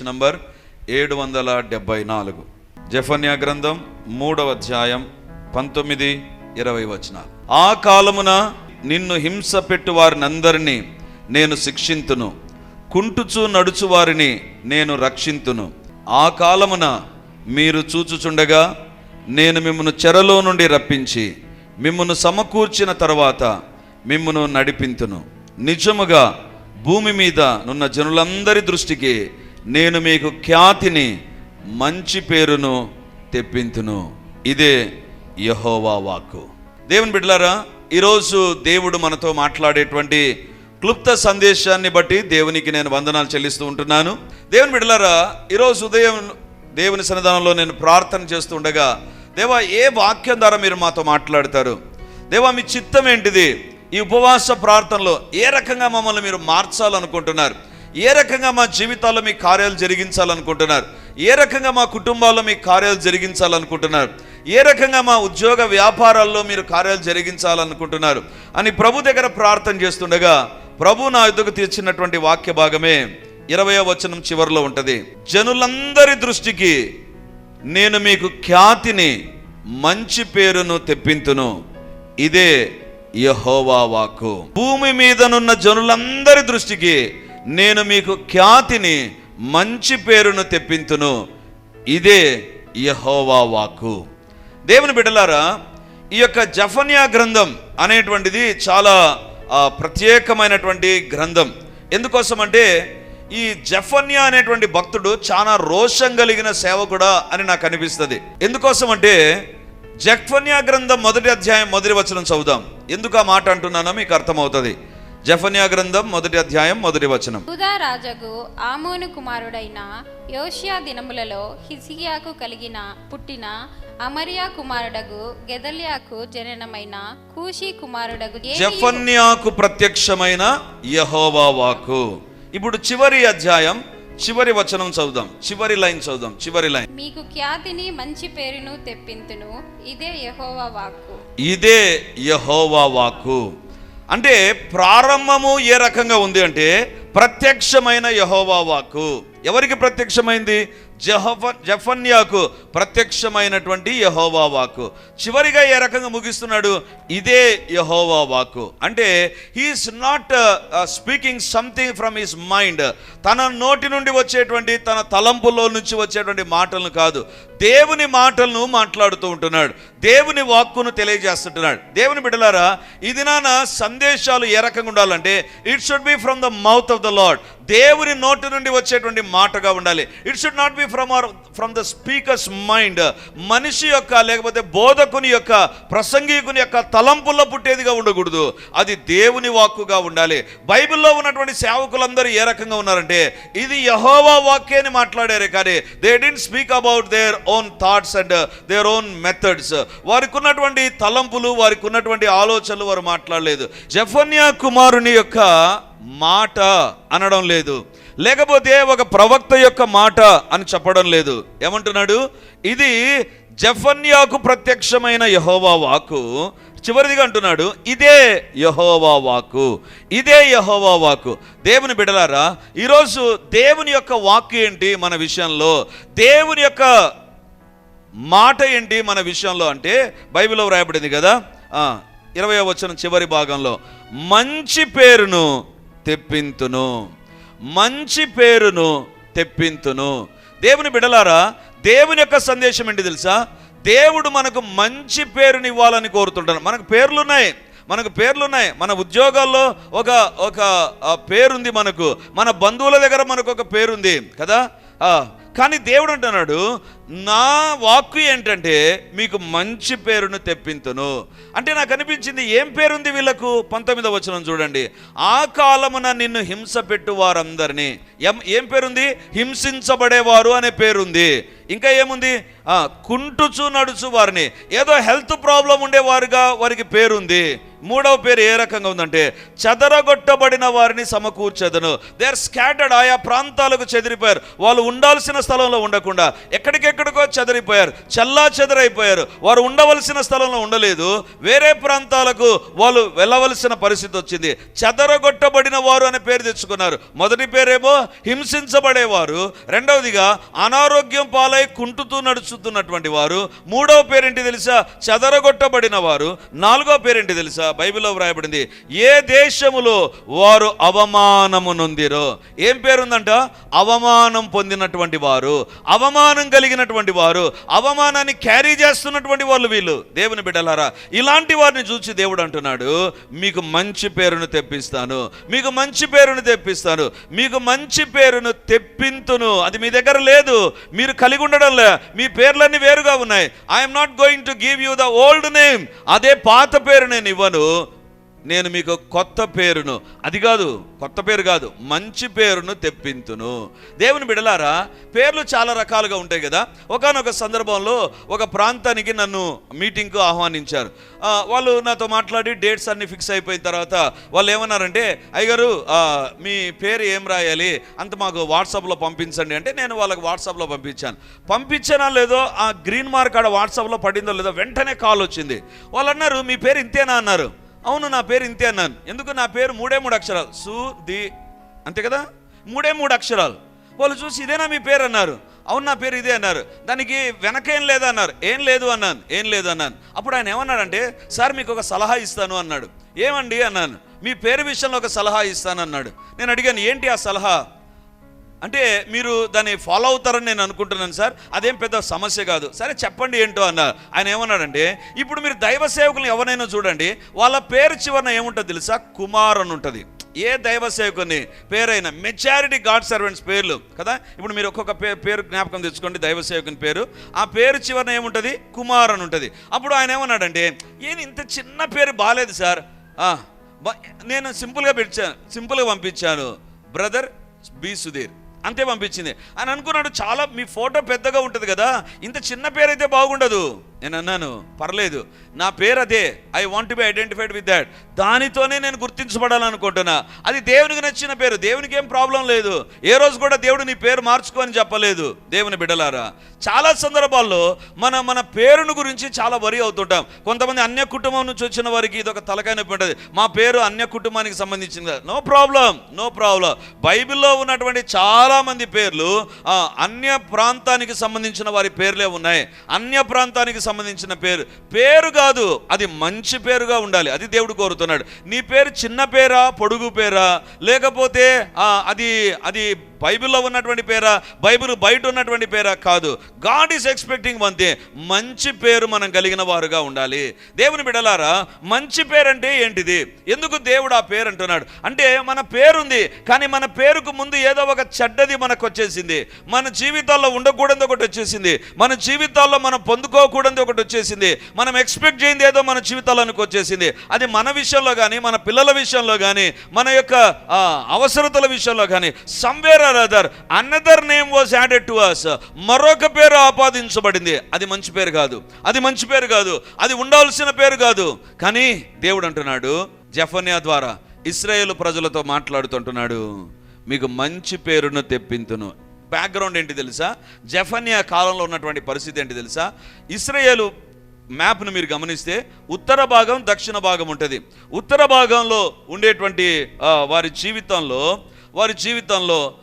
Page number ఏడు వందల డెబ్బై నాలుగు. జఫన్యా గ్రంథం మూడవ అధ్యాయం పంతొమ్మిది ఇరవై వచ్చిన ఆ కాలమున నిన్ను హింస పెట్టు వారినందరినీ నేను శిక్షింతును. కుంటుచు నడుచు వారిని నేను రక్షింతును. ఆ కాలమున మీరు చూచుచుండగా నేను మిమ్మను చెరలో నుండి రప్పించి మిమ్మను సమకూర్చిన తర్వాత మిమ్మను నడిపింతును. నిజముగా భూమి మీద నున్న జనులందరి దృష్టికి నేను మీకు ఖ్యాతిని మంచి పేరును తెప్పింతును. ఇదే యహోవా వాక్కు. దేవుని బిడ్డలారా ఈరోజు దేవుడు మనతో మాట్లాడేటువంటి క్లుప్త సందేశాన్ని బట్టి దేవునికి నేను వందనాలు చెల్లిస్తూ ఉంటున్నాను. దేవుని బిడ్డలారా ఈరోజు ఉదయం దేవుని సన్నిధానంలో నేను ప్రార్థన చేస్తూ ఉండగా దేవా ఏ వాక్యం ద్వారా మీరు మాతో మాట్లాడతారు? దేవా మీ చిత్తం ఏంటిది? ఈ ఉపవాస ప్రార్థనలో ఏ రకంగా మమ్మల్ని మీరు మార్చాలనుకుంటున్నారు? ఏ రకంగా మా జీవితాల్లో మీ కార్యాలు జరిగించాలనుకుంటున్నారు? ఏ రకంగా మా కుటుంబాల్లో మీ కార్యాలు జరిగించాలనుకుంటున్నారు? ఏ రకంగా మా ఉద్యోగ వ్యాపారాల్లో మీరు కార్యాలు జరిగించాలనుకుంటున్నారు? అని ప్రభు దగ్గర ప్రార్థన చేస్తుండగా ప్రభు నా ఎదుగు తీర్చినటువంటి వాక్య భాగమే ఇరవయో వచనం చివరిలో ఉంటుంది. జనులందరి దృష్టికి నేను మీకు ఖ్యాతిని మంచి పేరును తెప్పింతును. ఇదే యహోవా వాక్కు. భూమి మీదనున్న జనులందరి దృష్టికి నేను మీకు ఖ్యాతిని మంచి పేరును తెప్పింతును. ఇదే యహోవా వాక్కు. దేవుని బిడ్డలారా ఈ యొక్క జఫన్యా గ్రంథం అనేటువంటిది చాలా ప్రత్యేకమైనటువంటి గ్రంథం. ఎందుకోసం అంటే ఈ జఫన్యా అనేటువంటి భక్తుడు చాలా రోషం కలిగిన సేవకుడా అని నాకు అనిపిస్తుంది. ఎందుకోసం అంటే జఫన్యా గ్రంథం మొదటి అధ్యాయం మొదటి వచనం చదువుదాం. ఎందుకు ఆ మాట అంటున్నానో మీకు అర్థమవుతుంది. జఫన్యా గ్రంథం మొదటి అధ్యాయం మొదటి వచనం. యూదా రాజగు ఆమోను కుమారుడైన యోషియా దినములలో హిజియాకు కలిగిన పుట్టిన అమరియా కుమారుడగు గెదల్యాకు జననమైన కూషి కుమారుడగు జఫన్యాకు ప్రత్యక్షమైన యహోవా వాకు ఇప్పుడు చివరి అధ్యాయం చివరి వచనం చదువుదాం. చివరి లైన్ చదువుదాం. చివరి లైన్. మీకు ఖ్యాతిని మంచి పేరును తెప్పింతును. ఇదే యెహోవా వాక్కు. ఇదే యహోవా వాక్కు. అంటే ప్రారంభము ఏ రకంగా ఉంది అంటే ప్రత్యక్షమైన యహోవా వాక్కు. ఎవరికి ప్రత్యక్షమైంది? జహఫ జఫన్యాకు ప్రత్యక్షమైనటువంటి యహోవా వాక్కు. చివరిగా ఏ రకంగా ముగిస్తున్నాడు? ఇదే యహోవా వాక్కు. అంటే he is not speaking something from his mind తన నోటి నుండి వచ్చేటువంటి తన తలంపులో నుంచి వచ్చేటువంటి మాటలను కాదు. దేవుని మాటలను మాట్లాడుతూ ఉంటున్నాడు. దేవుని వాక్కును తెలియజేస్తుంటున్నాడు. దేవుని బిడ్డలారా ఇది నాన్న సందేశాలు ఏ రకంగా ఉండాలంటే it should be from the mouth of the lord దేవుని నోటి నుండి వచ్చేటువంటి మాటగా ఉండాలి. It should not be from our from the speaker's mind మనిషి యొక్క లేకపోతే బోధకుని యొక్క ప్రసంగికుని యొక్క తలంపుల్లో పుట్టేదిగా ఉండకూడదు. అది దేవుని వాక్కుగా ఉండాలి. బైబిల్లో ఉన్నటువంటి సేవకులందరూ ఏ రకంగా ఉన్నారంటే ఇది యహోవా వాక్యే అని మాట్లాడారే కానీ they didn't speak about their own thoughts and their own methods వారికి ఉన్నటువంటి తలంపులు వారికి ఉన్నటువంటి ఆలోచనలు వారు మాట్లాడలేదు. జఫన్యా కుమారుని యొక్క మాట అనడం లేదు. లేకపోతే ఒక ప్రవక్త యొక్క మాట అని చెప్పడం లేదు. ఏమంటున్నాడు? ఇది జఫన్యాకు ప్రత్యక్షమైన యహోవా వాకు చివరిదిగా అంటున్నాడు ఇదే యహోవా వాకు ఇదే యహోవా వాకు దేవుని బిడలారా ఈరోజు దేవుని యొక్క వాక్ ఏంటి మన విషయంలో? దేవుని యొక్క మాట ఏంటి మన విషయంలో అంటే బైబిల్లో వ్రాయబడింది కదా? ఇరవై వచ్చిన చివరి భాగంలో మంచి పేరును తెప్పింతును. మంచి పేరును తెప్పింతును. దేవుని బిడలారా దేవుని యొక్క సందేశం ఏంటి తెలుసా? దేవుడు మనకు మంచి పేరుని ఇవ్వాలని కోరుతుంటాడు. మనకు పేర్లు ఉన్నాయి మనకు పేర్లు ఉన్నాయి మన ఉద్యోగాల్లో ఒక ఒక పేరుంది మనకు. మన బంధువుల దగ్గర మనకు ఒక పేరుంది. కదా? కానీ దేవుడు అంటున్నాడు నా వాక్కు ఏంటంటే మీకు మంచి పేరును తెప్పింతును. అంటే నాకు అనిపించింది ఏం పేరుంది వీళ్ళకు? పంతొమ్మిదవ వచనం చూడండి ఆ కాలమున నిన్ను హింస పెట్టు వారందరినీ ఎం ఏం పేరుంది? హింసించబడేవారు అనే పేరుంది. ఇంకా ఏముంది? కుంటుచు నడుచు వారిని. ఏదో హెల్త్ ప్రాబ్లం ఉండేవారుగా వారికి పేరుంది. మూడవ పేరు ఏ రకంగా ఉందంటే చెదరగొట్టబడిన వారిని సమకూర్చెదను. దే ఆర్ స్కాటర్డ్ ఆయా ప్రాంతాలకు చెదిరిపోయారు. వాళ్ళు ఉండాల్సిన స్థలంలో ఉండకుండా ఎక్కడికెక్కడికో చెదిరిపోయారు. చల్లా చెదరైపోయారు. వారు ఉండవలసిన స్థలంలో ఉండలేదు. వేరే ప్రాంతాలకు వాళ్ళు వెళ్ళవలసిన పరిస్థితి వచ్చింది. చెదరగొట్టబడిన వారు అనే పేరు తెచ్చుకున్నారు. మొదటి పేరేమో హింసించబడేవారు. రెండవదిగా అనారోగ్యం పాలై కుంటుతూ నడుచుతున్నటువంటి వారు. మూడవ పేరేంటి తెలుసా? చెదరగొట్టబడిన వారు. నాలుగో పేరేంటి తెలుసా? బైబిల్లో వ్రాయబడింది ఏ దేశములో వారు అవమానము నొందిరో ఏం పేరుందంట? అవమానం పొందినటువంటి వారు అవమానం కలిగినటువంటి వారు అవమానాన్ని క్యారీ చేస్తున్నటువంటి వాళ్ళు వీళ్ళు. దేవుని బిడ్డలారా ఇలాంటి వారిని చూసి దేవుడు అంటున్నాడు మీకు మంచి పేరును తెప్పిస్తాను మీకు మంచి పేరును తెప్పిస్తాను మీకు మంచి పేరును తెప్పింతును. అది మీ దగ్గర లేదు మీరు కలిగి ఉండడం లే మీ పేర్లన్నీ వేరుగా ఉన్నాయి. I'm not going to give you the old name అదే పాత పేరు నేను ఇవ్వను. 그래서 నేను మీకు కొత్త పేరును అది కాదు కొత్త పేరు కాదు మంచి పేరును తెప్పింతును. దేవుని బిడలారా పేర్లు చాలా రకాలుగా ఉంటాయి కదా. ఒకానొక సందర్భంలో ఒక ప్రాంతానికి నన్ను మీటింగ్కు ఆహ్వానించారు. వాళ్ళు నాతో మాట్లాడి డేట్స్ అన్ని ఫిక్స్ అయిపోయిన తర్వాత వాళ్ళు ఏమన్నారంటే అయ్యగారు మీ పేరు ఏం రాయాలి? అంత మాకు వాట్సాప్లో పంపించండి. అంటే నేను వాళ్ళకి వాట్సాప్లో పంపించాను. పంపించానా లేదో ఆ గ్రీన్ మార్క్ ఆడ వాట్సాప్లో పడిందో లేదో వెంటనే కాల్ వచ్చింది. వాళ్ళు అన్నారు మీ పేరు ఇంతేనా? అన్నారు. అవును నా పేరు ఇంతే అన్నాను. ఎందుకు? నా పేరు మూడే మూడు అక్షరాలు. సు ది అంతే కదా? మూడే మూడు అక్షరాలు. వాళ్ళు చూసి ఇదేనా మీ పేరు అన్నారు. అవును నా పేరు ఇదే అన్నారు. దానికి వెనకేం లేదు అన్నారు. ఏం లేదు అన్నాను ఏం లేదు అన్నాను. అప్పుడు ఆయన ఏమన్నాడంటే సార్ మీకు ఒక సలహా ఇస్తాను అన్నాడు. ఏమండి? అన్నాను. మీ పేరు విషయంలో ఒక సలహా ఇస్తాను అన్నాడు. నేను అడిగాను ఏంటి ఆ సలహా? అంటే మీరు దాన్ని ఫాలో అవుతారని నేను అనుకుంటున్నాను సార్. అదేం పెద్ద సమస్య కాదు. సరే చెప్పండి ఏంటో అన్నారు ఆయన ఏమన్నాడంటే ఇప్పుడు మీరు దైవ సేవకులను ఎవరైనా చూడండి వాళ్ళ పేరు చివరన ఏముంటుంది తెలుసా? కుమార్ అని ఉంటుంది. ఏ దైవ సేవకుని పేరైనా మెచారిటీ గాడ్ సర్వెంట్స్ పేర్లు కదా? ఇప్పుడు మీరు ఒక్కొక్క పే పేరు జ్ఞాపకం తెచ్చుకోండి దైవ సేవకుని పేరు. ఆ పేరు చివరన ఏముంటుంది? కుమార్ అని ఉంటుంది. అప్పుడు ఆయన ఏమన్నాడంటే ఈయన ఇంత చిన్న పేరు బాగాలేదు సార్. నేను సింపుల్గా పెట్టాను సింపుల్గా పంపించాను. Brother B Sudhir. అంతే పంపించింది. అని అనుకున్నాడు చాలా మీ ఫోటో పెద్దగా ఉంటుంది కదా ఇంత చిన్న పేరు అయితే బాగుండదు. నేను అన్నాను పర్లేదు నా పేరు అదే I want be identified with that దానితోనే నేను గుర్తించబడాలనుకుంటున్నా. అది దేవునికి నచ్చిన పేరు. దేవునికి ఏం ప్రాబ్లం లేదు. ఏ రోజు కూడా దేవుడు నీ పేరు మార్చుకోని చెప్పలేదు. దేవుని బిడ్డలారా చాలా సందర్భాల్లో మన మన పేరును గురించి చాలా వరి అవుతుంటాం. కొంతమంది అన్య కుటుంబం నుంచి వచ్చిన వారికి ఇది ఒక తలకాయ నొప్పి ఉంటుంది. మా పేరు అన్య కుటుంబానికి సంబంధించింది నో ప్రాబ్లం నో ప్రాబ్లం బైబిల్లో ఉన్నటువంటి చాలా మంది పేర్లు అన్య ప్రాంతానికి సంబంధించిన వారి పేర్లే ఉన్నాయి. అన్య ప్రాంతానికి సంబంధించిన పేరు. పేరు కాదు అది మంచి పేరుగా ఉండాలి. అది దేవుడు కోరుతున్నాడు. నీ పేరు చిన్న పేరా పొడుగు పేరా? లేకపోతే ఆ, అది అది బైబిల్లో ఉన్నటువంటి పేరా? బైబిల్ బయట ఉన్నటువంటి పేరా? కాదు. God is expecting one thing మంచి పేరు మనం కలిగిన వారుగా ఉండాలి. దేవుని బిడలారా మంచి పేరు అంటే ఏంటిది? ఎందుకు దేవుడు ఆ పేరు అంటున్నాడు? అంటే మన పేరుంది కానీ మన పేరుకు ముందు ఏదో ఒక చెడ్డది మనకు వచ్చేసింది. మన జీవితాల్లో ఉండకూడదు ఒకటి వచ్చేసింది. మన జీవితాల్లో మనం పొందుకోకూడదు ఒకటి వచ్చేసింది. మనం ఎక్స్పెక్ట్ చేయింది ఏదో మన జీవితాలకు వచ్చేసింది. అది మన విషయంలో కానీ మన పిల్లల విషయంలో కానీ మన యొక్క అవసరతల విషయంలో కానీ somewhere other another name was added to us మరొక పేరు ఆపాదించబడింది. అది మంచి పేరు కాదు. అది మంచి పేరు కాదు. అది ఉండాల్సిన పేరు కాదు. కానీ దేవుడు అంటున్నాడు జఫన్యా ద్వారా ఇస్రాయేల్ ప్రజలతో మాట్లాడుతుంటున్నాడు. మీకు మంచి పేరును తెప్పింతును. బ్యాక్గ్రౌండ్ ఏంటి తెలుసా? జఫన్యా కాలంలో ఉన్నటువంటి పరిస్థితి ఏంటి తెలుసా? ఇస్రాయేలు మ్యాప్ను మీరు గమనిస్తే ఉత్తర భాగం దక్షిణ భాగం ఉంటుంది. ఉత్తర భాగంలో ఉండేటువంటి వారి జీవితంలో వారి జీవితంలో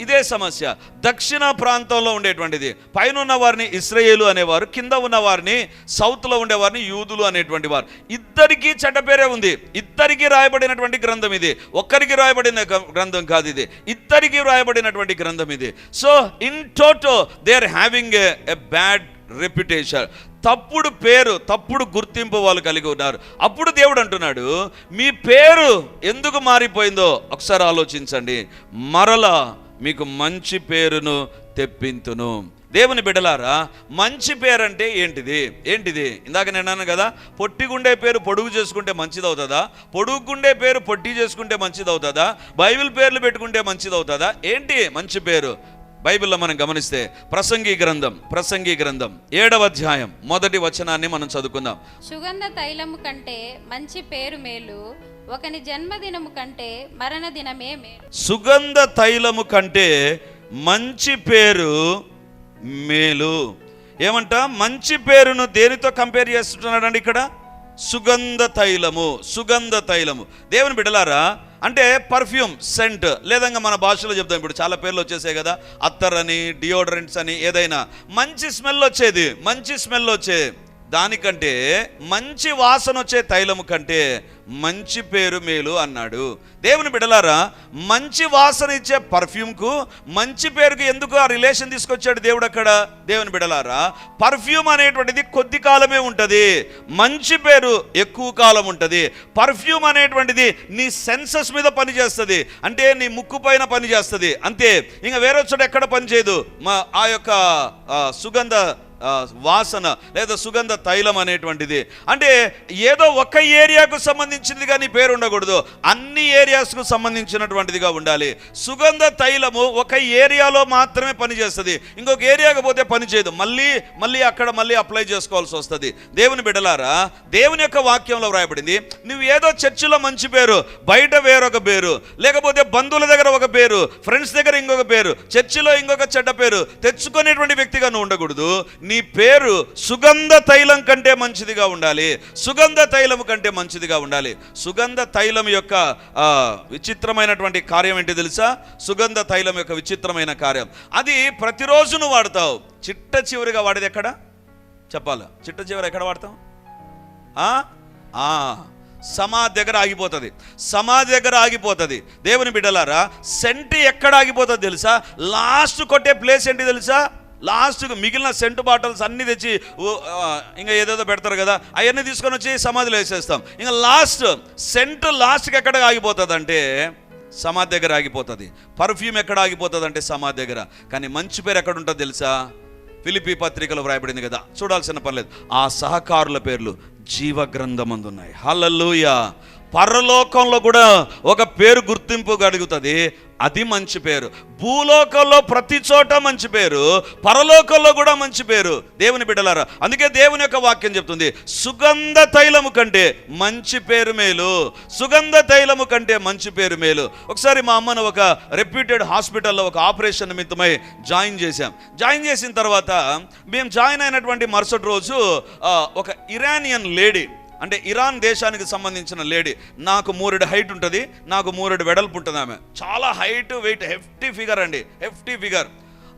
ఇదే సమస్య. దక్షిణ ప్రాంతంలో ఉండేటువంటిది. పైన ఉన్న వారిని ఇస్రాయేలు అనేవారు కింద ఉన్న వారిని సౌత్లో ఉండేవారిని యూదులు అనేటువంటి వారు. ఇద్దరికీ చెడ్డ పేరే ఉంది. ఇద్దరికీ రాయబడినటువంటి గ్రంథం ఇది. ఒక్కరికి రాయబడిన గ- గ్రంథం కాదు ఇది. ఇద్దరికీ రాయబడినటువంటి గ్రంథం ఇది. So in toto they are having a bad reputation తప్పుడు పేరు తప్పుడు గుర్తింపు వాళ్ళు కలిగి ఉన్నారు. అప్పుడు దేవుడు అంటున్నాడు మీ పేరు ఎందుకు మారిపోయిందో ఒకసారి ఆలోచించండి. మరలా మీకు మంచి పేరును తెప్పింతును. దేవుని బిడలారా మంచి పేరు అంటే ఏంటిది? ఏంటిది? ఇందాక నేను అన్నాను కదా పొట్టిగుండే పేరు పొడుగు చేసుకుంటే మంచిది అవుతుందా పొడుగుండే పేరు పొట్టి చేసుకుంటే మంచిది అవుతుందా బైబిల్ పేర్లు పెట్టుకుంటే మంచిది అవుతుందా ఏంటి మంచి పేరు? బైబిల్లో మనం గమనిస్తే ప్రసంగి గ్రంథం ప్రసంగి గ్రంథం ఏడవ అధ్యాయం మొదటి వచనాన్ని మనం చదువుకుందాం. సుగంధ తైలము కంటే మంచి పేరు మేలు ఒకని జన్మదినము కంటే మరణ దినమే మేలు. సుగంధ తైలము కంటే మంచి పేరు మేలు. ఏమంట? మంచి పేరును దేనితో కంపేర్ చేస్తున్నాడండి ఇక్కడ? సుగంధ తైలము సుగంధ తైలము. దేవుని బిడలారా అంటే పర్ఫ్యూమ్ సెంట్ లేదంగా మన భాషలో చెప్తాం. ఇప్పుడు చాలా పేర్లు వచ్చేసాయి కదా. అత్తర్ అని డియోడరెంట్స్ అని ఏదైనా. మంచి స్మెల్ వచ్చేది. మంచి స్మెల్ వచ్చే దానికంటే మంచి వాసన వచ్చే తైలము కంటే మంచి పేరు మేలు అన్నాడు. దేవుని బిడలారా మంచి వాసన ఇచ్చే పర్ఫ్యూమ్కు మంచి పేరుకు ఎందుకు ఆ రిలేషన్ తీసుకొచ్చాడు దేవుడు అక్కడ? దేవుని బిడలారా పర్ఫ్యూమ్ అనేటువంటిది కొద్ది కాలమే ఉంటుంది. మంచి పేరు ఎక్కువ కాలం ఉంటుంది. పర్ఫ్యూమ్ అనేటువంటిది నీ సెన్సెస్ మీద పనిచేస్తుంది. అంటే నీ ముక్కు పైన పనిచేస్తుంది. అంతే. ఇంకా వేరే చోట ఎక్కడ పనిచేయదు? మా ఆ యొక్క సుగంధ వాసన లేదా సుగంధ తైలం అనేటువంటిది. అంటే ఏదో ఒక ఏరియాకు సంబంధించింది కానీ పేరు ఉండకూడదు. అన్ని ఏరియాస్కు సంబంధించినటువంటిదిగా ఉండాలి. సుగంధ తైలము ఒక ఏరియాలో మాత్రమే పనిచేస్తుంది. ఇంకొక ఏరియాకు పోతే పనిచేయదు మళ్ళీ మళ్ళీ అక్కడ మళ్ళీ అప్లై చేసుకోవాల్సి వస్తుంది. దేవుని బిడలారా దేవుని యొక్క వాక్యంలో వ్రాయబడింది నువ్వు ఏదో చర్చిలో మంచి పేరు బయట వేరొక పేరు లేకపోతే బంధువుల దగ్గర ఒక పేరు ఫ్రెండ్స్ దగ్గర ఇంకొక పేరు చర్చిలో ఇంకొక చెడ్డ పేరు తెచ్చుకునేటువంటి వ్యక్తిగా నువ్వు ఉండకూడదు. నీ పేరు సుగంధ తైలం కంటే మంచిదిగా ఉండాలి. సుగంధ తైలం కంటే మంచిదిగా ఉండాలి. సుగంధ తైలం యొక్క విచిత్రమైనటువంటి కార్యం ఏంటి తెలుసా? సుగంధ తైలం యొక్క విచిత్రమైన కార్యం. అది ప్రతిరోజు నువ్వు వాడతావు. చిట్ట చివరిగా వాడేది ఎక్కడ? చెప్పాలా? చిట్ట చివరి ఎక్కడ వాడతావు? ఆ? సమాధి దగ్గర ఆగిపోతుంది. సమాధి దగ్గర ఆగిపోతుంది. దేవుని బిడ్డలారా సెంటి ఎక్కడ ఆగిపోతుంది తెలుసా? లాస్ట్ కొట్టే ప్లేస్ ఏంటి తెలుసా? లాస్ట్కి మిగిలిన సెంటు బాటిల్స్ అన్నీ తెచ్చి ఓ, ఇంకా ఏదేదో పెడతారు కదా అవన్నీ తీసుకొని వచ్చి సమాధిలో వేసేస్తాం. ఇంకా లాస్ట్ సెంటర్ లాస్ట్కి ఎక్కడ ఆగిపోతుంది అంటే సమాధి దగ్గర ఆగిపోతుంది. పర్ఫ్యూమ్ ఎక్కడ ఆగిపోతుంది అంటే సమాధి దగ్గర. కానీ మంచి పేరు ఎక్కడ ఉంటుందో తెలుసా? ఫిలిపి పత్రికలో వ్రాయబడింది కదా చూడాల్సిన పర్లేదు ఆ సహకారుల పేర్లు జీవ గ్రంథమందు ఉన్నాయి హల్లెలూయ! పరలోకంలో కూడా ఒక పేరు గుర్తింపు కలుగుతుంది. అది మంచి పేరు. భూలోకంలో ప్రతి చోట మంచి పేరు. పరలోకంలో కూడా మంచి పేరు. దేవుని బిడ్డలారా అందుకే దేవుని యొక్క వాక్యం చెప్తుంది. సుగంధ తైలము కంటే మంచి పేరు మేలు. సుగంధ తైలము కంటే మంచి పేరు మేలు. ఒకసారి మా అమ్మను ఒక రెప్యూటెడ్ హాస్పిటల్లో ఒక ఆపరేషన్ నిమిత్తమై జాయిన్ చేశాం. జాయిన్ చేసిన తర్వాత మేము జాయిన్ అయినటువంటి మరుసటి రోజు ఒక ఇరానియన్ లేడీ అంటే ఇరాన్ దేశానికి సంబంధించిన లేడీ. నాకు మూరెడు హైట్ ఉంటుంది నాకు మూరెడు వెడల్పు ఉంటుంది ఆమె. చాలా హైట్ వెయిట్ హెఫ్టీ ఫిగర్ అండి. హెఫ్టీ ఫిగర్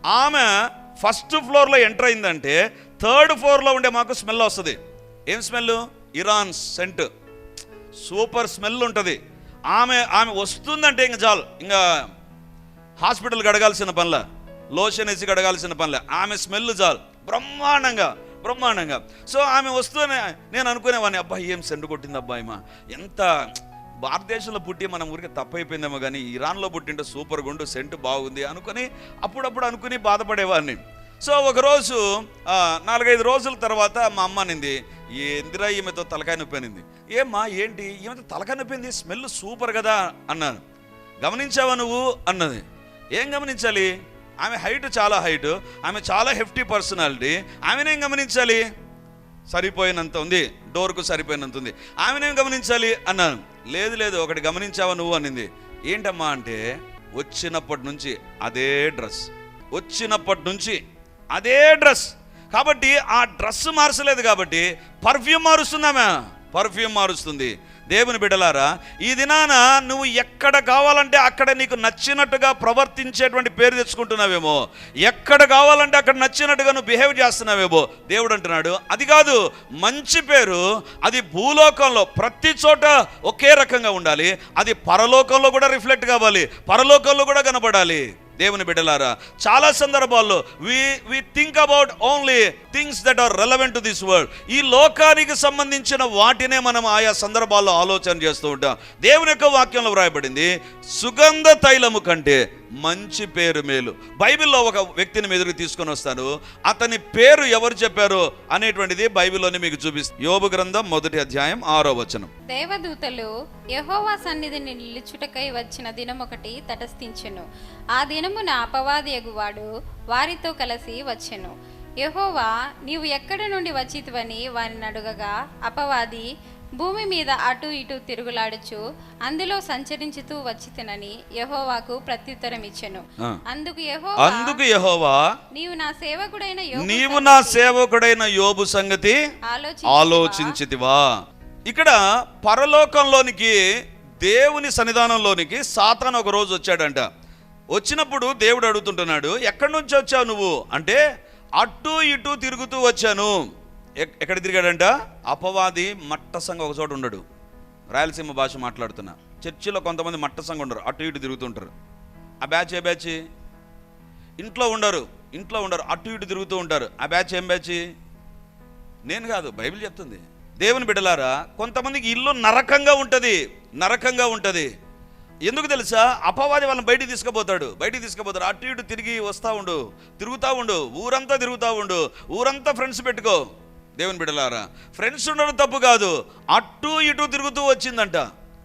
ఆమె ఫస్ట్ ఫ్లోర్లో ఎంటర్ అయిందంటే థర్డ్ ఫ్లోర్లో ఉండే మాకు స్మెల్ వస్తుంది. ఏం smell Iran scent super smell ఉంటుంది. ఆమె ఆమె వస్తుందంటే ఇంకా చాలు. ఇంకా హాస్పిటల్ గడగాల్సిన పనుల. లోషన్ వేసి గడగాల్సిన పనుల. ఆమె స్మెల్ చాలు. బ్రహ్మాండంగా. బ్రహ్మాండంగా. సో ఆమె వస్తూనే నేను అనుకునేవాడిని అబ్బాయి ఏం సెండు కొట్టింది అబ్బాయిమా ఎంత భారతదేశంలో పుట్టి మనం ఊరికి తప్పైపోయిందేమో కానీ ఇరాన్లో పుట్టింటే సూపర్ గుండు సెంటు బాగుంది అనుకుని అప్పుడప్పుడు అనుకుని బాధపడేవాడిని. సో ఒకరోజు నాలుగైదు రోజుల తర్వాత మా అమ్మ అనింది ఏందిరా ఈమెతో తలకాయ నొప్పి? అనింది. ఏమ్మా ఏంటి? ఈమెతో తలకాయ నొప్పింది స్మెల్ సూపర్ కదా అన్నాను. గమనించావా నువ్వు? అన్నది. ఏం గమనించాలి? ఆమె హైట్ చాలా హైట్ ఆమె చాలా హెఫ్టీ పర్సనాలిటీ ఆమెనేం గమనించాలి? సరిపోయినంత ఉంది. డోర్కు సరిపోయినంత ఉంది. ఆమెనేం గమనించాలి? అన్నాను. లేదు లేదు ఒకటి గమనించావా నువ్వు? అనింది. ఏంటమ్మా అంటే వచ్చినప్పటి నుంచి అదే డ్రెస్. వచ్చినప్పటి నుంచి అదే డ్రెస్. కాబట్టి ఆ డ్రెస్ మార్చలేదు కాబట్టి పర్ఫ్యూమ్ మారుస్తుందామె పర్ఫ్యూమ్ మారుస్తుంది. దేవుని బిడలారా ఈ దినాన నువ్వు ఎక్కడ కావాలంటే అక్కడ నీకు నచ్చినట్టుగా ప్రవర్తించేటువంటి పేరు తెచ్చుకుంటున్నావేమో. ఎక్కడ కావాలంటే అక్కడ నచ్చినట్టుగా నువ్వు బిహేవ్ చేస్తున్నావేమో. దేవుడు అంటున్నాడు అది కాదు మంచి పేరు అది భూలోకంలో ప్రతి చోట ఒకే రకంగా ఉండాలి. అది పరలోకంలో కూడా రిఫ్లెక్ట్ కావాలి పరలోకంలో కూడా కనబడాలి దేవుని బిడ్డలారా చాలా సందర్భాల్లో we we think about only things that are relevant to this world ఈ లోకానికి సంబంధించిన వాటినే మనం ఆయా సందర్భాల్లో ఆలోచన చేస్తూ ఉంటాం. దేవుని యొక్క వాక్యంలో వ్రాయబడింది సుగంధ తైలము కంటే మంచి పేరు మేలు. బైబిల్లో ఒక వ్యక్తిని మీ ఎదురుకు తీసుకొని వస్తాను. అతని పేరు ఎవరు చెప్పారు అనేటువంటిది బైబిల్లోనే మీకు చూపిస్తుంది యోబు గ్రంథం మొదటి అధ్యాయం ఆరో వచనం. దేవదూతలు యహోవా సన్నిధిని నిలుచుటకై వచ్చిన దినమొకటి తటస్థించెను. ఆ దినమున అపవాది ఎగువాడు వారితో కలిసి వచ్చెను. యహోవా నీవు ఎక్కడి నుండి వచ్చితివని వారిని అడుగగా అపవాది భూమి మీద అటు ఇటు తిరుగులాడుచు అందులో సంచరించుతూ వచ్చితినని యెహోవాకు ప్రత్యుత్తరం ఇచ్చెను. అందుకు యెహోవా అందుకు యెహోవా నీవు నా సేవకుడైన యోబు నీవు నా సేవకుడైన యోబు సంగతి ఆలోచించి ఆలోచించితివా. ఇక్కడ పరలోకంలోనికి దేవుని సన్నిధానంలోనికి సాతాను ఒక రోజు వచ్చాడంట. వచ్చినప్పుడు దేవుడు అడుగుతుంటున్నాడు ఎక్కడి నుంచి వచ్చావు నువ్వు? అంటే అటు ఇటు తిరుగుతూ వచ్చాను. ఎక్కడ తిరిగాడంట? అపవాది మట్టసంగా ఒక చోట ఉండడు. రాయలసీమ భాష మాట్లాడుతున్నా. చర్చిలో కొంతమంది మట్టసంగా ఉండరు. అటు ఇటు తిరుగుతుంటారు. ఆ బ్యాచ్ ఏ బ్యాచ్? ఇంట్లో ఉండరు. ఇంట్లో ఉండరు. అటు ఇటు తిరుగుతూ ఉంటారు. ఆ బ్యాచ్ ఏం బ్యాచ్? నేను కాదు బైబిల్ చెప్తుంది. దేవుని బిడ్డలారా కొంతమందికి ఇల్లు నరకంగా ఉంటుంది. నరకంగా ఉంటుంది. ఎందుకు తెలుసా? అపవాది వాళ్ళని బయటికి తీసుకుపోతాడు. బయటికి తీసుకుపోతాడు. అటు ఇటు తిరిగి వస్తూ ఉండు. తిరుగుతూ ఉండు. ఊరంతా తిరుగుతూ ఉండు. ఊరంతా ఫ్రెండ్స్ పెట్టుకో. దేవుని బిడలారా ఫ్రెండ్స్ ఉండడం తప్పు కాదు. అటు ఇటు తిరుగుతూ వచ్చిందంట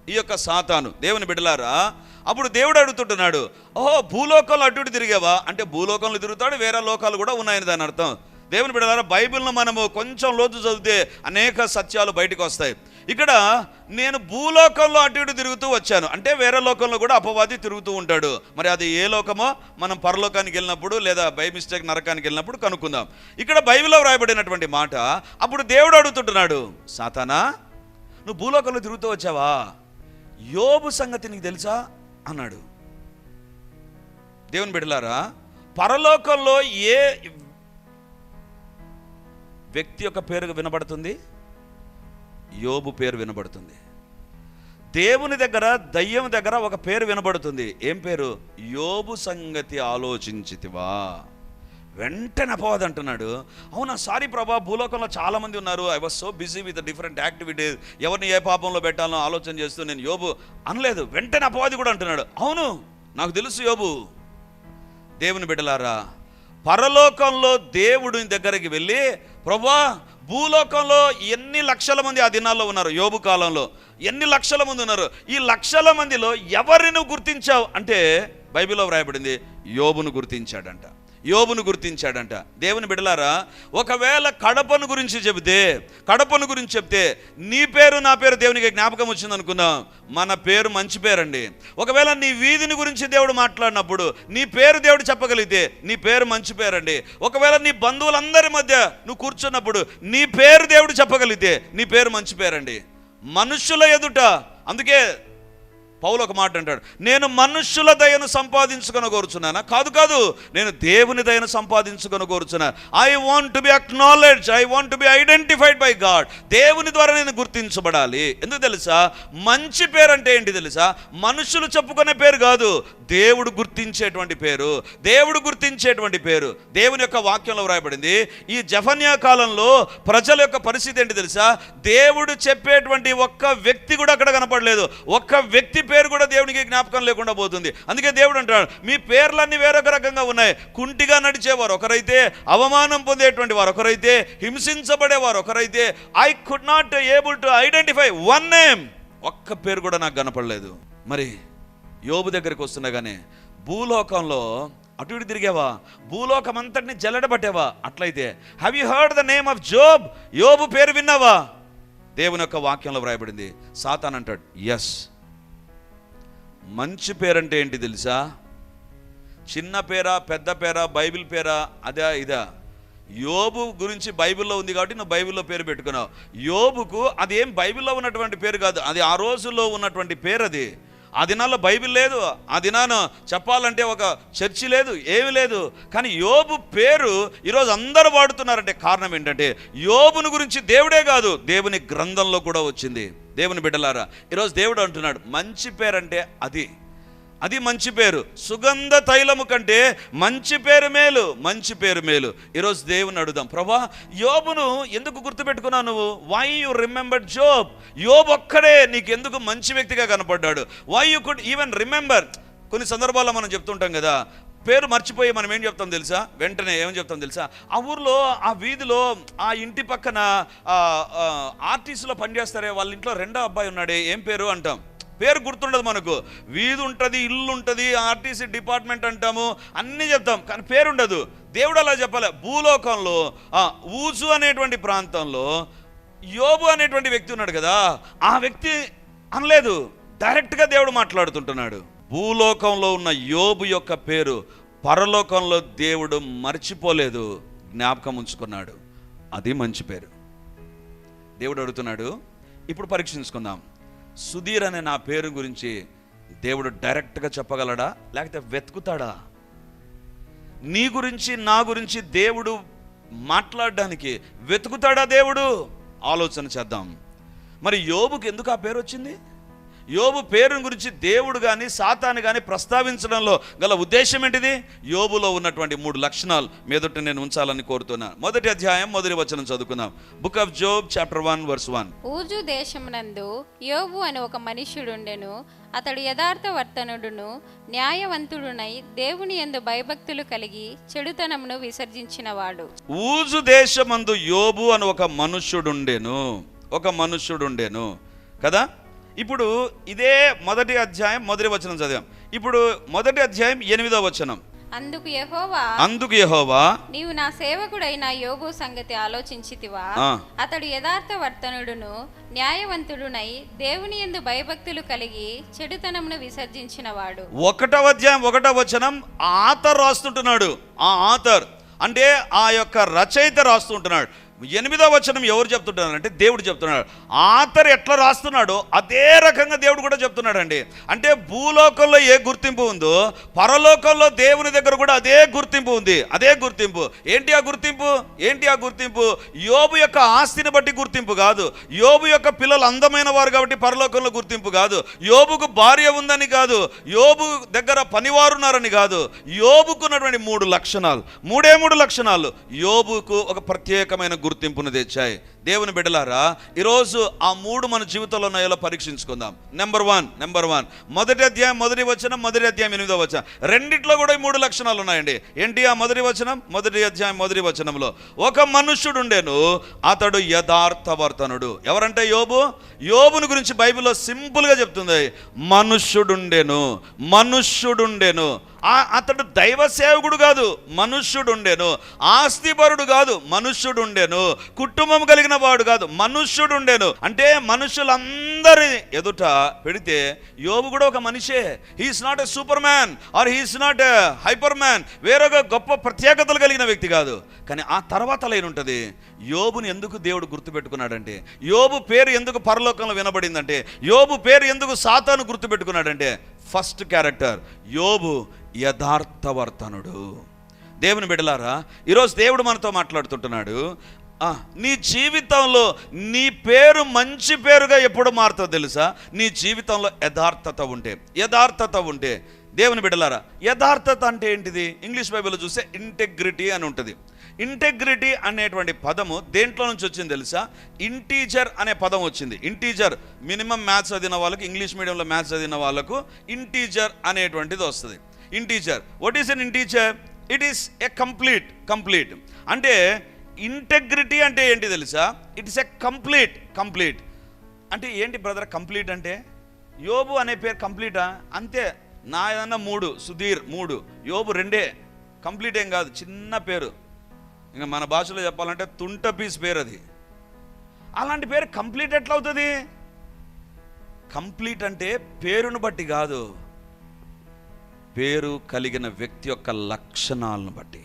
ఈ యొక్క సాతాను. దేవుని బిడలారా అప్పుడు దేవుడు అడుగుతుంటున్నాడు ఓహో భూలోకంలో అటు ఇటు తిరిగావా? అంటే భూలోకంలో తిరుగుతాడు వేరే లోకాలు కూడా ఉన్నాయని దాని అర్థం. దేవుని బిడలారా బైబిల్ను మనము కొంచెం లోతు చదివితే అనేక సత్యాలు బయటకు వస్తాయి. ఇక్కడ నేను భూలోకంలో అటు ఇటు తిరుగుతూ వచ్చాను. అంటే వేరే లోకంలో కూడా అపవాది తిరుగుతూ ఉంటాడు. మరి అది ఏ లోకమో మనం పరలోకానికి వెళ్ళినప్పుడు లేదా బై మిస్టేక్ నరకానికి వెళ్ళినప్పుడు కనుక్కుందాం. ఇక్కడ బైబిల్లో వ్రాయబడినటువంటి మాట అప్పుడు దేవుడు అడుగుతుంటున్నాడు సాతానా నువ్వు భూలోకంలో తిరుగుతూ వచ్చావా? యోబు సంగతి నీకు తెలుసా? అన్నాడు. దేవుని బిడ్డలారా పరలోకంలో ఏ వ్యక్తి యొక్క పేరు వినబడుతుంది? యోబు పేరు వినబడుతుంది. దేవుని దగ్గర దయ్యం దగ్గర ఒక పేరు వినబడుతుంది. ఏం పేరు? యోబు సంగతి ఆలోచించితివా. వెంటనే అపవాది అంటున్నాడు. అవునా సారీ ప్రభా భూలోకంలో చాలామంది ఉన్నారు. I was so busy with different activities ఎవరిని ఏ పాపంలో పెట్టాలో ఆలోచన చేస్తూ నేను యోబు అనలేదు. వెంటనే అపవాది కూడా అంటున్నాడు. అవును నాకు తెలుసు యోబు. దేవుని బిడ్డలారా పరలోకంలో దేవుడి దగ్గరికి వెళ్ళి ప్రభా భూలోకంలో ఎన్ని లక్షల మంది ఆ దినాల్లో ఉన్నారు? యోబు కాలంలో ఎన్ని లక్షల మంది ఉన్నారు? ఈ లక్షల మందిలో ఎవరిని గుర్తించావు? అంటే బైబిల్లో వ్రాయబడింది యోబును గుర్తించాడంట. యోబును గుర్తించాడంట. దేవుని బిడలారా ఒకవేళ కడపను గురించి చెబితే కడపను గురించి చెప్తే నీ పేరు నా పేరు దేవునికి జ్ఞాపకం వచ్చింది అనుకుందాం మన పేరు మంచి పేరండి. ఒకవేళ నీ వీధిని గురించి దేవుడు మాట్లాడినప్పుడు నీ పేరు దేవుడు చెప్పగలిగితే నీ పేరు మంచి పేరండి. ఒకవేళ నీ బంధువులందరి మధ్య నువ్వు కూర్చున్నప్పుడు నీ పేరు దేవుడు చెప్పగలిగితే నీ పేరు మంచి పేరండి. మనుషుల ఎదుట అందుకే పౌలు ఒక మాట అంటాడు నేను మనుష్యుల దయను సంపాదించుకొని కోరుచున్నానా? కాదు కాదు నేను దేవుని దయను సంపాదించుకొని కోరుచున్నా. I want to be acknowledge I want to be identified by God దేవుని ద్వారా నేను గుర్తించబడాలి. ఎందుకు తెలుసా? మంచి పేరు అంటే ఏంటి తెలుసా? మనుషులు చెప్పుకునే పేరు కాదు దేవుడు గుర్తించేటువంటి పేరు దేవుడు గుర్తించేటువంటి పేరు. దేవుని యొక్క వాక్యంలో వ్రాయబడింది ఈ జఫన్యా కాలంలో ప్రజల యొక్క పరిస్థితి ఏంటి తెలుసా? దేవుడు చెప్పేటువంటి ఒక్క వ్యక్తి కూడా అక్కడ కనపడలేదు. ఒక్క వ్యక్తి పేరు కూడా దేవునికి జ్ఞాపకం లేకుండా పోతుంది. అందుకే దేవుడు అంటాడు మీ పేర్లన్నీ వేరొక రకంగా ఉన్నాయి. కుంటిగా నడిచేవారు ఒకరైతే అవమానం పొందేటువంటి వారు ఒకరైతే హింసించబడేవారు ఒకరైతే I could not able to identify one name ఒక్క పేరు కూడా నాకు కనపడలేదు. మరి యోబు దగ్గరికి వస్తుండగానే భూలోకంలో అటు ఇటు తిరిగావా? భూలోకం అంతటిని జల్లడబట్టేవా? అట్లయితే have you heard the name of Job యోబు పేరు విన్నావా? దేవుని యొక్క వాక్యంలో వ్రాయబడింది. సాతాన్ అంటాడు ఎస్ మంచి పేరంటే ఏంటి తెలుసా? చిన్న పేరా పెద్ద పేరా బైబిల్ పేరా అదే ఇదా. యోబు గురించి బైబిల్లో ఉంది కాబట్టి నువ్వు బైబిల్లో పేరు పెట్టుకున్నావు. యోబుకు అది ఏం బైబిల్లో ఉన్నటువంటి పేరు కాదు. అది ఆ రోజుల్లో ఉన్నటువంటి పేరు అది ఆ దినాల్లో బైబిల్ లేదు ఆ దినాన చెప్పాలంటే ఒక చర్చి లేదు ఏమీ లేదు. కానీ యోబు పేరు ఈరోజు అందరూ వాడుతున్నారంటే కారణం ఏంటంటే యోబును గురించి దేవుడే కాదు దేవుని గ్రంథంలో కూడా వచ్చింది. దేవుని బిడ్డలారా ఈరోజు దేవుడు అంటున్నాడు మంచి పేరంటే అది. అది మంచి పేరు. సుగంధ తైలము కంటే మంచి పేరు మేలు మంచి పేరు మేలు. ఈరోజు దేవుని అడుగుదాం. ప్రభా యోబును ఎందుకు గుర్తుపెట్టుకున్నావు నువ్వు? వై యు రిమెంబర్ జోబ్ యోబ్ ఒక్కడే నీకు ఎందుకు మంచి వ్యక్తిగా కనపడ్డాడు. Why you could even remember కొన్ని సందర్భాల్లో మనం చెప్తుంటాం కదా పేరు మర్చిపోయి మనం ఏం చెప్తాం తెలుసా? వెంటనే ఏం చెప్తాం తెలుసా? ఆ ఊర్లో ఆ వీధిలో ఆ ఇంటి పక్కన ఆర్టీసీలో పనిచేస్తారే వాళ్ళ ఇంట్లో రెండో అబ్బాయి ఉన్నాడే ఏం పేరు అంటాం? పేరు గుర్తుండదు మనకు. వీధి ఉంటుంది ఇల్లు ఉంటుంది ఆర్టీసీ డిపార్ట్మెంట్ అంటాము అన్నీ చెప్తాం. కానీ పేరు ఉండదు దేవుడు అలా చెప్పాలి. భూలోకంలో ఆ, ఊజు అనేటువంటి ప్రాంతంలో యోబు అనేటువంటి వ్యక్తి ఉన్నాడు కదా ఆ వ్యక్తి అనలేదు. డైరెక్ట్గా దేవుడు మాట్లాడుతుంటున్నాడు. భూలోకంలో ఉన్న యోబు యొక్క పేరు పరలోకంలో దేవుడు మర్చిపోలేదు. జ్ఞాపకం ఉంచుకున్నాడు. అది మంచి పేరు. దేవుడు అడుగుతున్నాడు. ఇప్పుడు పరీక్షించుకుందాం. సుధీర్ అనే నా పేరు గురించి దేవుడు డైరెక్ట్గా చెప్పగలడా? లేకపోతే వెతుకుతాడా? నీ గురించి నా గురించి దేవుడు మాట్లాడడానికి వెతుకుతాడా దేవుడు? ఆలోచన చేద్దాం. మరి యోబుకి ఎందుకు ఆ పేరు వచ్చింది? యోబు పేరు గురించి దేవుడు కానీ సాతాను కానీ ప్రస్తావించడంలో గల ఉద్దేశం ఏంటిది? యోబులో ఉన్నటువంటి మూడు లక్షణాలు మీదట నేను ఉంచాలని కోరుతున్నాను మొదటి అధ్యాయం మొదటి వచనం చదువుకుందాం. Book of Job chapter one verse one Uz దేశమునందు యోబు అని ఒక మనుష్యుడుండెను. అతడు యథార్థవర్తనుడును న్యాయవంతుడునై దేవుని యందు భయభక్తులు కలిగి చెడుతనమును విసర్జించినవాడు. ఊజు దేశమందు యోబు అని ఒక మనుష్యుడుండెను. ఒక మనుష్యుడుండెను. కదా? ఇప్పుడు ఇదే మొదటి అధ్యాయం మొదటి వచనం చదివాం. ఇప్పుడు మొదటి అధ్యాయం ఎనిమిదో వచనం. అందుకు యెహోవా అందుకు యెహోవా నీవు నా సేవకుడైన యోబు సంగతి ఆలోచించితివా. అతడు యథార్థవర్తనుడును న్యాయవంతుడునై దేవుని యందు భయభక్తులు కలిగి చెడుతనమును విసర్జించినవాడు. ఒకటవ అధ్యాయం ఒకటవ వచనం ఆతర్ రాస్తుంటున్నాడు. ఆ ఆతర్ అంటే ఆ యొక్క రచయిత రాస్తుంటున్నాడు. ఎనిమిదో వచనం ఎవరు చెప్తుంటున్నారు అంటే దేవుడు చెప్తున్నాడు. ఆతర్ ఎట్లా రాస్తున్నాడో అదే రకంగా దేవుడు కూడా చెప్తున్నాడండి. అంటే భూలోకంలో ఏ గుర్తింపు ఉందో పరలోకంలో దేవుని దగ్గర కూడా అదే గుర్తింపు ఉంది. అదే గుర్తింపు. ఏంటి ఆ గుర్తింపు? ఏంటి ఆ గుర్తింపు? యోబు యొక్క ఆస్తిని బట్టి గుర్తింపు కాదు. యోబు యొక్క పిల్లలు అందమైన వారు కాబట్టి పరలోకంలో గుర్తింపు కాదు. యోబుకు భార్య ఉందని కాదు. యోబు దగ్గర పనివారు ఉన్నారని కాదు. యోబుకున్నటువంటి మూడు లక్షణాలు. మూడే మూడు లక్షణాలు. యోబుకు ఒక ప్రత్యేకమైన గుర్తింపును తెచ్చాయి. దేవుని బిడలారా ఈరోజు ఆ మూడు మన జీవితంలో ఉన్నాయో పరీక్షించుకుందాం. నెంబర్ వన్ నెంబర్ వన్ మొదటి అధ్యాయం మొదటి వచనం మొదటి అధ్యాయం ఎనిమిదో వచనం. రెండిట్లో కూడా ఈ మూడు లక్షణాలు ఉన్నాయండి. ఏంటి ఆ మొదటి వచనం? మొదటి అధ్యాయం మొదటి వచనంలో. ఒక మనుష్యుడు ఉండేను అతడు యథార్థవర్తనుడు. ఎవరంటే యోబు? యోబుని గురించి బైబిల్లో సింపుల్గా చెప్తుంది. మనుష్యుడుండెను మనుష్యుడుండెను. ఆ- అతడు దైవ సేవకుడు కాదు మనుష్యుడుండెను. ఆస్తిపరుడు కాదు మనుష్యుడుండెను. కుటుంబం కలిగిన వాడు కాదు మనుష్యుడుండెను. అంటే మనుషులందరి ఎదుట పెడితే యోబు కూడా ఒక మనిషే. He's not a super man or he's not a hyper man వేరొక గొప్ప ప్రత్యేకతలు కలిగిన వ్యక్తి కాదు. కానీ ఆ తర్వాత లైన్ ఉంటుంది యోబుని ఎందుకు దేవుడు గుర్తుపెట్టుకున్నాడంటే యోబు పేరు ఎందుకు పరలోకంలో వినబడిందంటే యోబు పేరు ఎందుకు సాతాను గుర్తుపెట్టుకున్నాడంటే ఫస్ట్ క్యారెక్టర్ యోబు యథార్థవర్తనుడు. దేవుని బిడలారా ఈరోజు దేవుడు మనతో మాట్లాడుతుంటున్నాడు. నీ జీవితంలో నీ పేరు మంచి పేరుగా ఎప్పుడు మారుతుందో తెలుసా? నీ జీవితంలో యథార్థత ఉంటే. యథార్థత ఉంటే. దేవుని బిడలారా యథార్థత అంటే ఏంటిది? ఇంగ్లీష్ బైబిల్లో చూస్తే ఇంటెగ్రిటీ అని ఉంటుంది. ఇంటెగ్రిటీ అనేటువంటి పదము దేంట్లో నుంచి వచ్చింది తెలుసా? ఇంటీజర్ అనే పదం వచ్చింది. ఇంటీజర్ మినిమం మ్యాథ్స్ చదివిన వాళ్ళకి ఇంగ్లీష్ మీడియంలో మ్యాథ్స్ చదివిన వాళ్ళకు ఇంటీజర్ అనేటువంటిది వస్తుంది. Integer what is an integer it is a complete complete అంటే ఇంటెగ్రిటీ అంటే ఏంటి తెలుసా? It is a complete complete అంటే ఏంటి బ్రదర్ కంప్లీట్ అంటే? యోబు అనే పేరు కంప్లీటా అంతే. నా ఏదన్నా మూడు సుధీర్ మూడు యోబు రెండే. కంప్లీట్ ఏం కాదు చిన్న పేరు. ఇంకా మన భాషలో చెప్పాలంటే తుంట పీస్ పేరు అది. అలాంటి పేరు కంప్లీట్ ఎట్లా అవుతుంది కంప్లీట్ అంటే పేరును బట్టి కాదు. పేరు కలిగిన వ్యక్తి యొక్క లక్షణాలను బట్టి.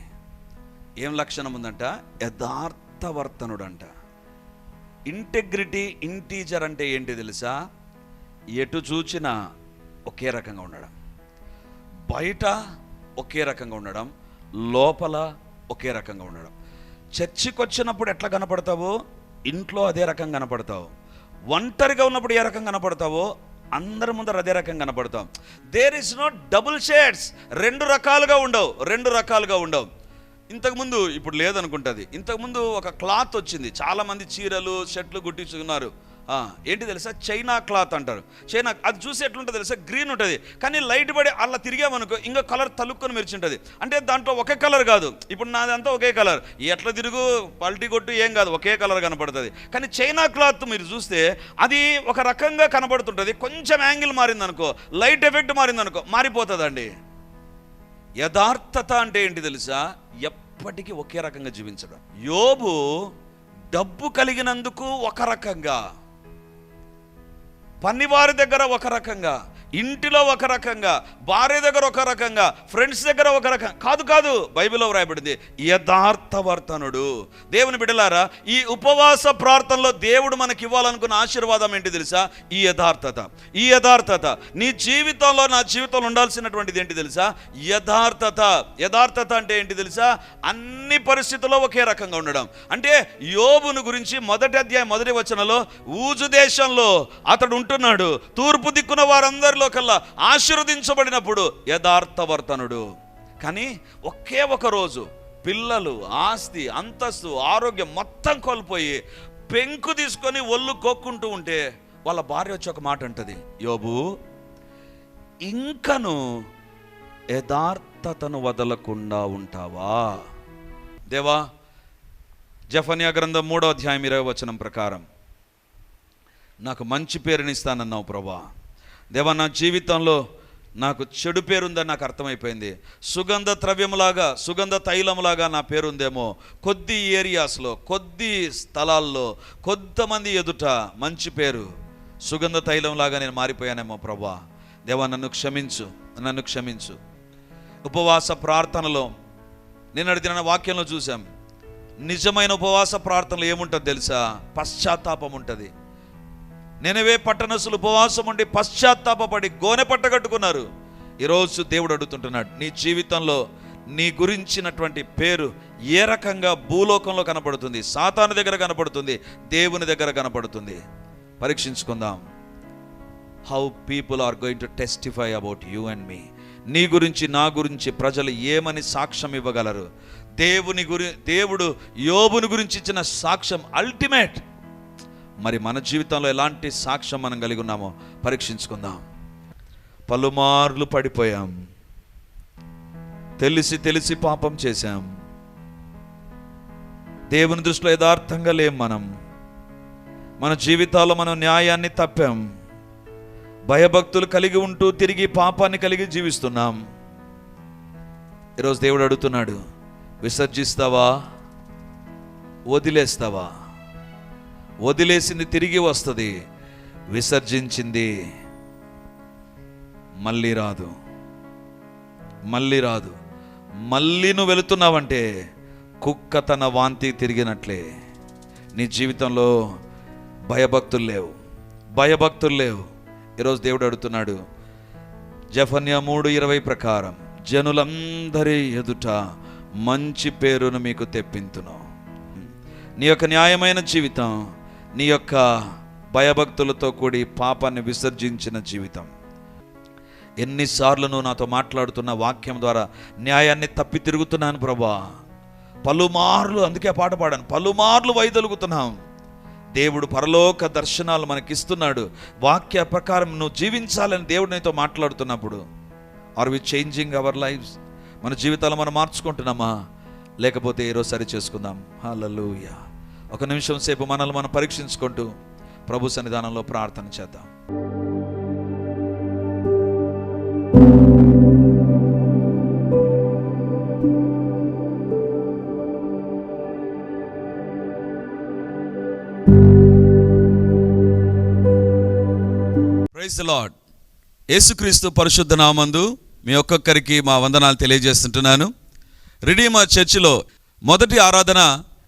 ఏం లక్షణం ఉందంట? యథార్థవర్తనుడు అంట ఇంటెగ్రిటీ ఇంటీజర్ అంటే ఏంటి తెలుసా? ఎటు చూచినా ఒకే రకంగా ఉండడం. బయట ఒకే రకంగా ఉండడం. లోపల ఒకే రకంగా ఉండడం. చర్చికి వచ్చినప్పుడు ఎట్లా కనపడతావో? ఇంట్లో అదే రకంగా కనపడతావు. ఒంటరిగా ఉన్నప్పుడు ఏ రకంగా కనపడతావో? అందరి ముందర అదే రకంగా కనపడతాం there is no double shades రెండు రకాలుగా ఉండవు. రెండు రకాలుగా ఉండవు. ఇంతకుముందు ఇప్పుడు లేదనుకుంటుంది. ఇంతకుముందు ఒక క్లాత్ వచ్చింది. చాలామంది చీరలు షర్ట్లు కుట్టించుకున్నారు. ఏంటి తెలుసా? చైనా క్లాత్ అంటారు. చైనా అది చూసి ఎట్లుంటుంది తెలుసా? గ్రీన్ ఉంటుంది. కానీ లైట్ పడి అలా తిరిగామనుకో ఇంకా కలర్ తలుక్కొని మెరిచింటుంది. అంటే దాంట్లో ఒకే కలర్ కాదు. ఇప్పుడు నాదంతా ఒకే కలర్. ఎట్లా తిరుగు? పల్టీ కొట్టు ఏం కాదు. ఒకే కలర్ కనపడుతుంది. కానీ చైనా క్లాత్ మీరు చూస్తే అది ఒక రకంగా కనబడుతుంటుంది. కొంచెం యాంగిల్ మారిందనుకో లైట్ ఎఫెక్ట్ మారిందనుకో మారిపోతుందండి. యథార్థత అంటే ఏంటి తెలుసా? ఎప్పటికీ ఒకే రకంగా జీవించడం. యోబు డబ్బు కలిగినందుకు ఒక రకంగా పనివారి దగ్గర ఒక రకంగా ఇంటిలో ఒక రకంగా భార్య దగ్గర ఒక రకంగా ఫ్రెండ్స్ దగ్గర ఒక రకం కాదు కాదు బైబిల్లో వ్రాయబడింది యథార్థవర్తనుడు దేవుని బిడ్డలారా ఈ ఉపవాస ప్రార్థనలో దేవుడు మనకి ఇవ్వాలనుకున్న ఆశీర్వాదం ఏంటి తెలుసా? ఈ యథార్థత. ఈ యథార్థత. నీ జీవితంలో నా జీవితంలో ఉండాల్సినటువంటిది ఏంటి తెలుసా? యథార్థత. యథార్థత అంటే ఏంటి తెలుసా? అన్ని పరిస్థితుల్లో ఒకే రకంగా ఉండడం. అంటే యోబును గురించి మొదటి అధ్యాయం మొదటి వచనంలో ఊజు దేశంలో అతడు ఉంటున్నాడు. తూర్పు దిక్కున వారందరూ వారందరిలో కల్లా ఆశీర్వదించబడినప్పుడు యథార్థవర్తనుడు కానీ ఒకే ఒక రోజు పిల్లలు ఆస్తి అంతస్తు ఆరోగ్యం మొత్తం కోల్పోయి పెంకు తీసుకొని ఒళ్ళు కోక్కుంటూ ఉంటే వాళ్ళ భార్య వచ్చి ఒక మాట అంటది. యోబు ఇంకను యథార్థతను వదలకుండా ఉంటావా? దేవా జఫన్యా గ్రంథం మూడో అధ్యాయం ఇరవై వచనం ప్రకారం నాకు మంచి పేరునిస్తానన్నావు ప్రభా. దేవా నా జీవితంలో నాకు చెడు పేరుందని నాకు అర్థమైపోయింది. సుగంధ ద్రవ్యములాగా సుగంధ తైలములాగా నా పేరుందేమో కొద్ది ఏరియాస్లో కొద్ది స్థలాల్లో కొంతమంది ఎదుట మంచి పేరు సుగంధ తైలంలాగా నేను మారిపోయానేమో ప్రభా. దేవా నన్ను క్షమించు నన్ను క్షమించు. ఉపవాస ప్రార్థనలో నేను అడిగిన వాక్యంలో చూసాం నిజమైన ఉపవాస ప్రార్థనలు ఏముంటుంది తెలుసా? పశ్చాత్తాపం ఉంటుంది నేనవే పట్టణసులు ఉపవాసం ఉండి పశ్చాత్తాపడి గోనె పట్ట కట్టుకున్నారు. ఈరోజు దేవుడు అడుగుతుంటున్నాడు నీ జీవితంలో నీ గురించినటువంటి పేరు ఏ రకంగా భూలోకంలో కనపడుతుంది సాతాను దగ్గర కనపడుతుంది దేవుని దగ్గర కనపడుతుంది. పరీక్షించుకుందాం. How people are going to testify about you and me నీ గురించి నా గురించి ప్రజలు ఏమని సాక్ష్యం ఇవ్వగలరు? దేవుని గురి దేవుడు యోబుని గురించి ఇచ్చిన సాక్ష్యం అల్టిమేట్ మరి మన జీవితంలో ఎలాంటి సాక్ష్యం మనం కలిగి ఉన్నామో పరీక్షించుకుందాం. పలుమార్లు పడిపోయాం. తెలిసి తెలిసి పాపం చేశాం. దేవుని దృష్టిలో యథార్థంగా లేం మనం. మన జీవితాల్లో మనం న్యాయాన్ని తప్పాం. భయభక్తులు కలిగి ఉంటూ తిరిగి పాపాన్ని కలిగి జీవిస్తున్నాం. ఈరోజు దేవుడు అడుగుతున్నాడు విసర్జిస్తావా? వదిలేస్తావా? వదిలేసింది తిరిగి వస్తుంది. విసర్జించింది. మళ్ళీ రాదు. మళ్ళీ రాదు. మళ్ళీ నువ్వు వెళుతున్నావంటే కుక్క తన వాంతి తిరిగినట్లే. నీ జీవితంలో భయభక్తులు లేవు. భయభక్తులు లేవు. ఈరోజు దేవుడు అడుగుతున్నాడు జఫన్య మూడు ఇరవై ప్రకారం జనులందరి ఎదుట మంచి పేరును మీకు తెప్పింతును. నీ యొక్క న్యాయమైన జీవితం నీ యొక్క భయభక్తులతో కూడి పాపాన్ని విసర్జించిన జీవితం. ఎన్నిసార్లు నువ్వు నాతో మాట్లాడుతున్న వాక్యం ద్వారా న్యాయాన్ని తప్పి తిరుగుతున్నాను ప్రభా. పలుమార్లు అందుకే పాట పాడాను. పలుమార్లు వైదొలుగుతున్నాం. దేవుడు పరలోక దర్శనాలు మనకిస్తున్నాడు. వాక్య ప్రకారం నువ్వు జీవించాలని దేవుడు నీతో మాట్లాడుతున్నప్పుడు. Are we changing our lives మన జీవితాలు మనం మార్చుకుంటున్నామా? లేకపోతే ఈరోజు సరి చేసుకుందాం. హల్లెలూయా ఒక నిమిషం సేపు మనల్ని మనం పరీక్షించుకుంటూ ప్రభు సన్నిధానంలో ప్రార్థన చేద్దాం. ప్రైజ్ లార్డ్ యేసుక్రీస్తు పరిశుద్ధ నామందు మీ ఒక్కొక్కరికి మా వందనాలు తెలియజేస్తుంటున్నాను. రెడీమా చర్చిలో మొదటి ఆరాధన